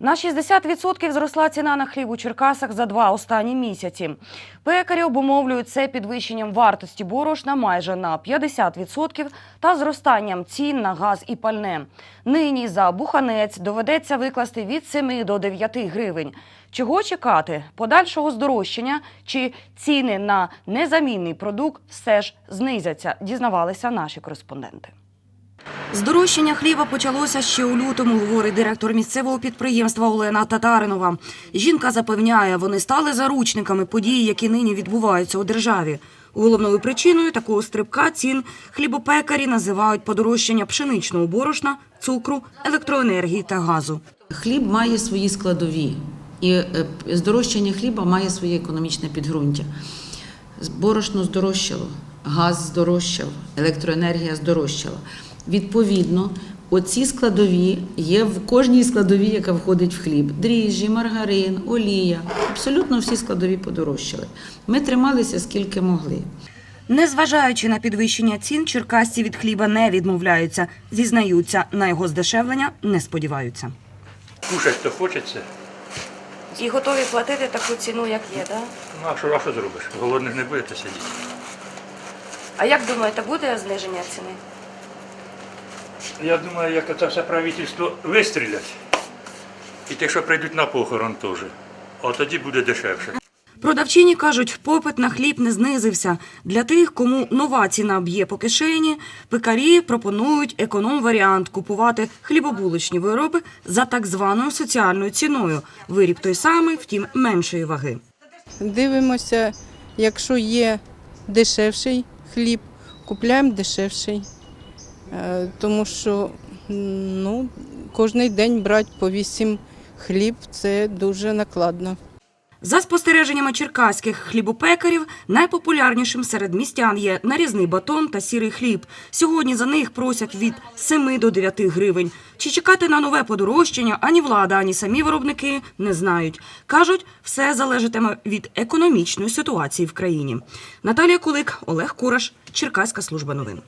На 60% зросла ціна на хліб у Черкасах за два останні місяці. Пекарі обумовлюють це підвищенням вартості борошна майже на 50% та зростанням цін на газ і пальне. Нині за буханець доведеться викласти від 7 до 9 гривень. Чого чекати? Подальшого здорожчання чи ціни на незамінний продукт все ж знизяться, дізнавалися наші кореспонденти. Здорожчання хліба почалося ще у лютому, говорить директор місцевого підприємства Олена Татаринова. Жінка запевняє, вони стали заручниками подій, які нині відбуваються у державі. Головною причиною такого стрибка цін хлібопекарі називають подорожчання пшеничного борошна, цукру, електроенергії та газу. Хліб має свої складові, і е, здорожчання хліба має своє економічне підґрунтя. Борошно здорожчало, газ здорожчав, електроенергія здорожчала. Відповідно, оці складові є в кожній складовій, яка входить в хліб: дріжджі, маргарин, олія. Абсолютно всі складові подорожчали. Ми трималися скільки могли. Незважаючи на підвищення цін, черкасці від хліба не відмовляються. Зізнаються, на його здешевлення не сподіваються. Кушать то хочеться. І готові платити таку ціну, як є, так? Ну, а що, а що зробиш? Голодних не будете сидіти. А як думаєте, буде зниження ціни? Я думаю, як це все правительство вистрілять, і ті, що прийдуть на похорон теж, от тоді буде дешевше. Продавчині кажуть, попит на хліб не знизився. Для тих, кому нова ціна б'є по кишені, пекарі пропонують економ-варіант купувати хлібобулочні вироби за так званою соціальною ціною. Виріб той самий, втім меншої ваги. Дивимося, якщо є дешевший хліб, купляємо дешевший. Е, Тому що ну, кожен день брати по 8 хліб це дуже накладно. За спостереженнями черкаських хлібопекарів, найпопулярнішим серед містян є нарізний батон та сірий хліб. Сьогодні за них просять від 7 до 9 гривень. Чи чекати на нове подорожчання ані влада, ані самі виробники не знають. Кажуть, все залежатиме від економічної ситуації в країні. Наталія Кулик, Олег Кураш, Черкаська служба новин.